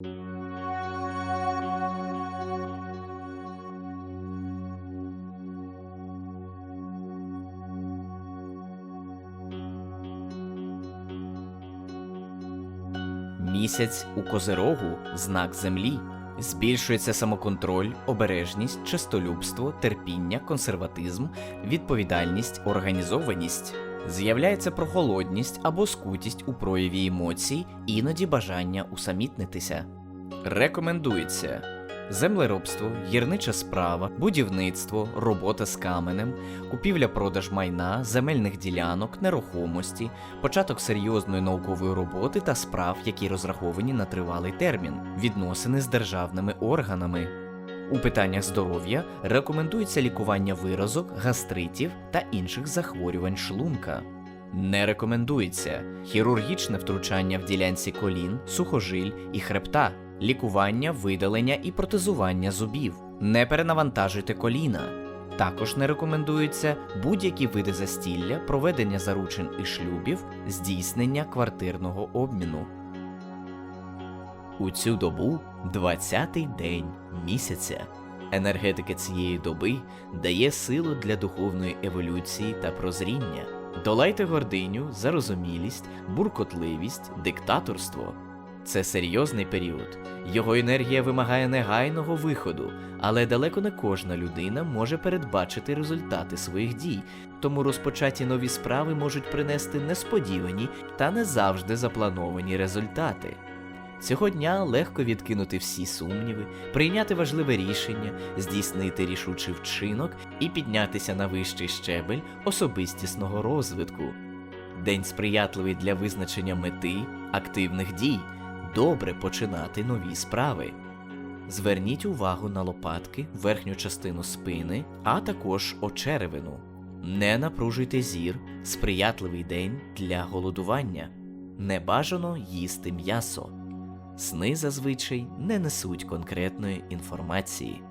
Місяць у Козирогу знак землі. Збільшується самоконтроль, обережність, честолюбство, терпіння, консерватизм, відповідальність, організованість. З'являється прохолодність або скутість у прояві емоцій, іноді бажання усамітнитися. Рекомендується землеробство, гірнича справа, будівництво, робота з каменем, купівля-продаж майна, земельних ділянок, нерухомості, початок серйозної наукової роботи та справ, які розраховані на тривалий термін, відносини з державними органами. У питаннях здоров'я рекомендується лікування виразок, гастритів та інших захворювань шлунка. Не рекомендується хірургічне втручання в ділянці колін, сухожиль і хребта, лікування, видалення і протезування зубів. Не перенавантажуйте коліна. Також не рекомендуються будь-які види застілля, проведення заручин і шлюбів, здійснення квартирного обміну. У цю добу 20-й день місяця. Енергетика цієї доби дає силу для духовної еволюції та прозріння. Долайте гординю, зарозумілість, буркотливість, диктаторство. Це серйозний період. Його енергія вимагає негайного виходу, але далеко не кожна людина може передбачити результати своїх дій, тому розпочаті нові справи можуть принести несподівані та не завжди заплановані результати. Цього дня легко відкинути всі сумніви, прийняти важливе рішення, здійснити рішучий вчинок і піднятися на вищий щебель особистісного розвитку. День сприятливий для визначення мети, активних дій, добре починати нові справи. Зверніть увагу на лопатки, верхню частину спини, а також очеревину. Не напружуйте зір, сприятливий день для голодування. Не бажано їсти м'ясо. Сни зазвичай не несуть конкретної інформації.